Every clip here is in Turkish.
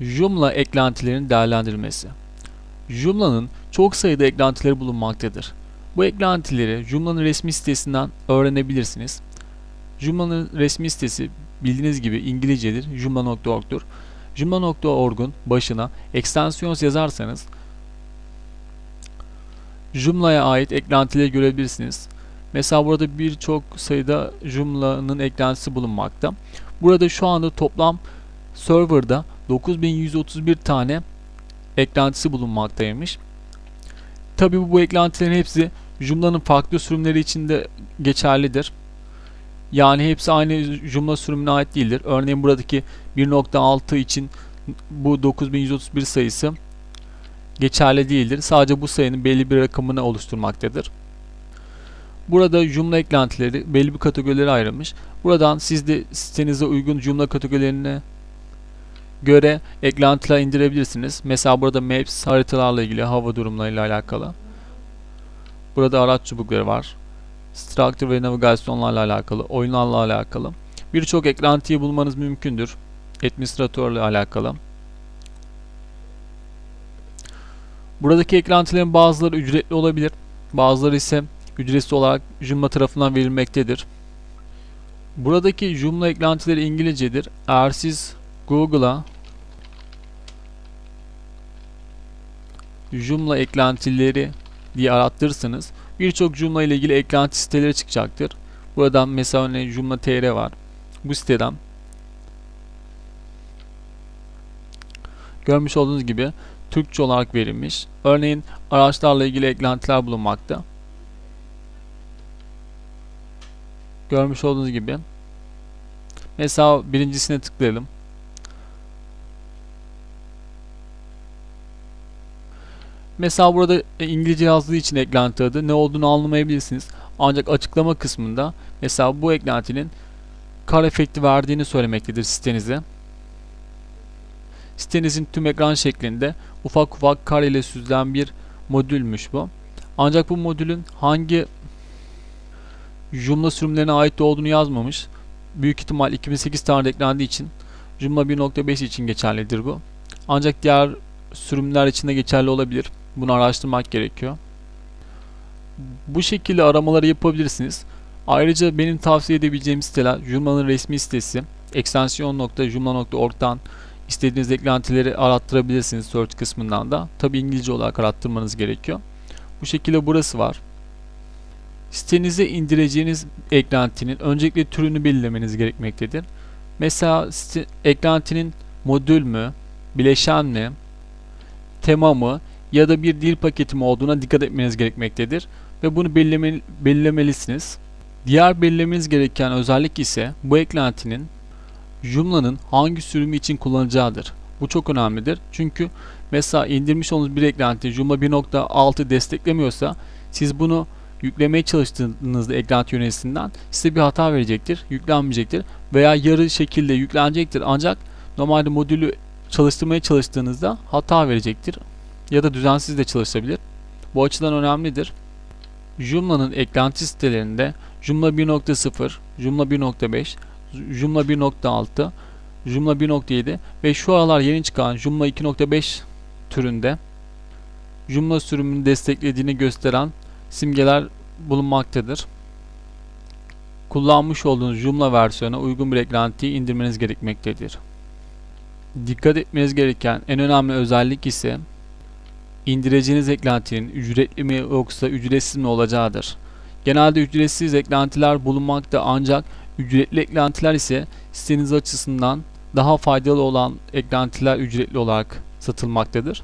Joomla eklentilerin değerlendirilmesi. Joomla'nın çok sayıda eklentileri bulunmaktadır. Bu eklentileri Joomla'nın resmi sitesinden öğrenebilirsiniz. Joomla'nın resmi sitesi bildiğiniz gibi İngilizcedir. joomla.org'dur. Joomla.org'un başına extensions yazarsanız Joomla'ya ait eklentileri görebilirsiniz. Mesela burada birçok sayıda Joomla'nın eklentisi bulunmakta. Burada şu anda toplam serverda 9131 tane eklentisi bulunmaktaymış. Tabi bu, bu eklentilerin hepsi Joomla'nın farklı sürümleri için de geçerlidir. Yani hepsi aynı Joomla sürümüne ait değildir. Örneğin buradaki 1.6 için bu 9131 sayısı geçerli değildir. Sadece bu sayının belli bir rakamını oluşturmaktadır. Burada Joomla eklentileri belli bir kategorilere ayrılmış. Buradan siz de sitenize uygun Joomla kategorilerine göre eklentiler indirebilirsiniz. Mesela burada Maps haritalarla ilgili hava durumlarıyla alakalı. Burada araç çubukları var. Structure ve navigasyonlarla alakalı, oyunlarla alakalı. Birçok eklentiyi bulmanız mümkündür. Administratörle alakalı. Buradaki eklentilerin bazıları ücretli olabilir. Bazıları ise ücretsiz olarak Joomla tarafından verilmektedir. Buradaki Joomla eklentileri İngilizcedir. Eğer siz Google'a Joomla eklentileri diye arattırırsanız birçok Joomla ile ilgili eklenti siteleri çıkacaktır. Buradan mesela örneğin Joomla TR var. Bu siteden görmüş olduğunuz gibi Türkçe olarak verilmiş. Örneğin araçlarla ilgili eklentiler bulunmakta. Görmüş olduğunuz gibi. Mesela birincisine tıklayalım. Mesela burada İngilizce yazdığı için eklenti adı ne olduğunu anlamayabilirsiniz. Ancak açıklama kısmında mesela bu eklentinin kar efekti verdiğini söylemektedir sitenize. Sitenizin tüm ekran şeklinde ufak ufak kar ile süzülen bir modülmüş bu. Ancak bu modülün hangi Joomla sürümlerine ait olduğunu yazmamış. Büyük ihtimal 2008 tarihinde eklendiği için Joomla 1.5 için geçerlidir bu. Ancak diğer sürümler için de geçerli olabilir. Bunu araştırmak gerekiyor. Bu şekilde aramaları yapabilirsiniz. Ayrıca benim tavsiye edebileceğim siteler Joomla'nın resmi sitesi extension.joomla.org'dan istediğiniz eklentileri arattırabilirsiniz search kısmından da. Tabi İngilizce olarak arattırmanız gerekiyor. Bu şekilde burası var. Sitenize indireceğiniz eklentinin öncelikle türünü belirlemeniz gerekmektedir. Mesela site, eklentinin modül mü, bileşen mi, tema mı ya da bir dil paketi mi olduğuna dikkat etmeniz gerekmektedir ve bunu belirleme, belirlemelisiniz. Diğer belirlemeniz gereken özellik ise bu eklentinin Joomla'nın hangi sürümü için kullanacağıdır. Bu çok önemlidir. Çünkü mesela indirmiş olduğunuz bir eklenti Joomla 1.6 desteklemiyorsa siz bunu yüklemeye çalıştığınızda eklenti yöneticisinden size bir hata verecektir, yüklenmeyecektir veya yarı şekilde yüklenecektir ancak normalde modülü çalıştırmaya çalıştığınızda hata verecektir ya da düzensiz de çalışabilir. Bu açıdan önemlidir. Joomla'nın eklenti sitelerinde Joomla 1.0, Joomla 1.5, Joomla 1.6, Joomla 1.7 ve şu aralar yeni çıkan Joomla 2.5 türünde Joomla sürümünü desteklediğini gösteren simgeler bulunmaktadır. Kullanmış olduğunuz Joomla versiyona uygun bir eklentiyi indirmeniz gerekmektedir. Dikkat etmeniz gereken en önemli özellik ise indireceğiniz eklentinin ücretli mi yoksa ücretsiz mi olacağıdır. Genelde ücretsiz eklentiler bulunmakta ancak ücretli eklentiler ise siteniz açısından daha faydalı olan eklentiler ücretli olarak satılmaktadır.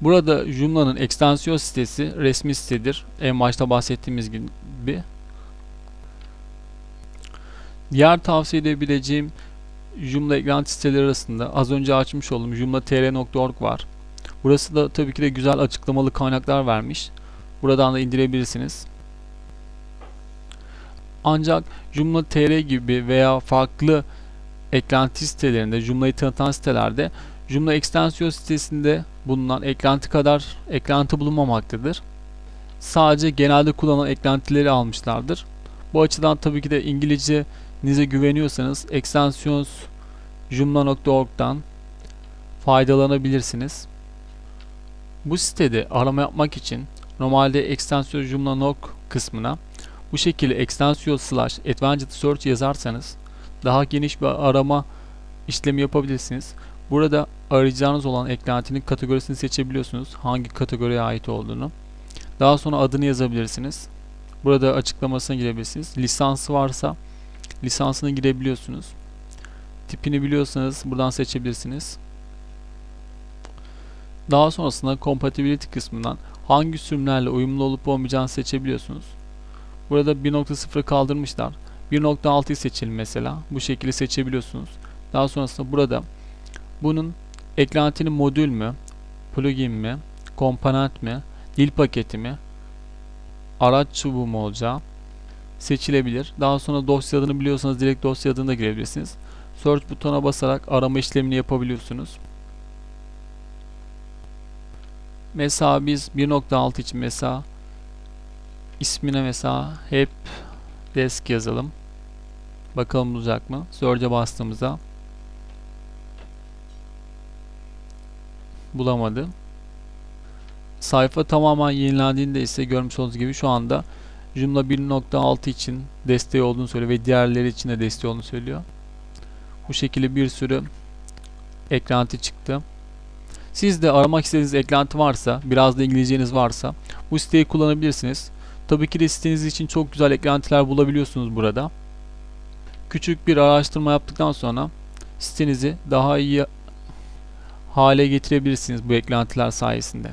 Burada Joomla'nın ekstansiyon sitesi resmi sitedir. En başta bahsettiğimiz gibi. Diğer tavsiye edebileceğim Joomla eklenti siteleri arasında az önce açmış olduğum joomla.tr.org var. Burası da tabii ki de güzel açıklamalı kaynaklar vermiş. Buradan da indirebilirsiniz. Ancak Joomla TR gibi veya farklı eklenti sitelerinde, Joomla'yı tanıtan sitelerde Joomla ekstensiyon sitesinde bulunan eklenti kadar eklenti bulunmamaktadır. Sadece genelde kullanılan eklentileri almışlardır. Bu açıdan tabii ki de İngilizcenize güveniyorsanız extensions joomla.org'dan faydalanabilirsiniz. Bu sitede arama yapmak için normalde extensio joomla.org kısmına bu şekilde extensio slash advanced search yazarsanız daha geniş bir arama işlemi yapabilirsiniz. Burada arayacağınız olan eklentinin kategorisini seçebiliyorsunuz. Hangi kategoriye ait olduğunu. Daha sonra adını yazabilirsiniz. Burada açıklamasına girebilirsiniz. Lisansı varsa lisansını girebiliyorsunuz. Tipini biliyorsanız buradan seçebilirsiniz. Daha sonrasında compatibility kısmından hangi sürümlerle uyumlu olup olmayacağını seçebiliyorsunuz. Burada 1.0 kaldırmışlar. 1.6'yı seçelim mesela. Bu şekilde seçebiliyorsunuz. Daha sonrasında burada bunun eklentinin modül mü, plugin mi, komponent mi, dil paketi mi, araç çubuğu mu olacağı seçilebilir. Daha sonra dosya adını biliyorsanız direkt dosya adını da girebilirsiniz. Search butona basarak arama işlemini yapabiliyorsunuz. Mesela biz 1.6 için mesela ismine mesela hep desk yazalım. Bakalım bulacak mı? Search'e bastığımızda bulamadı. Sayfa tamamen yenilendiğinde ise görmüş olduğunuz gibi şu anda Joomla 1.6 için desteği olduğunu söylüyor ve diğerleri için de desteği olduğunu söylüyor. Bu şekilde bir sürü eklenti çıktı. Siz de aramak istediğiniz eklenti varsa, biraz da İngilizceniz varsa bu siteyi kullanabilirsiniz. Tabii ki de siteniz için çok güzel eklentiler bulabiliyorsunuz burada. Küçük bir araştırma yaptıktan sonra sitenizi daha iyi hale getirebilirsiniz bu eklentiler sayesinde.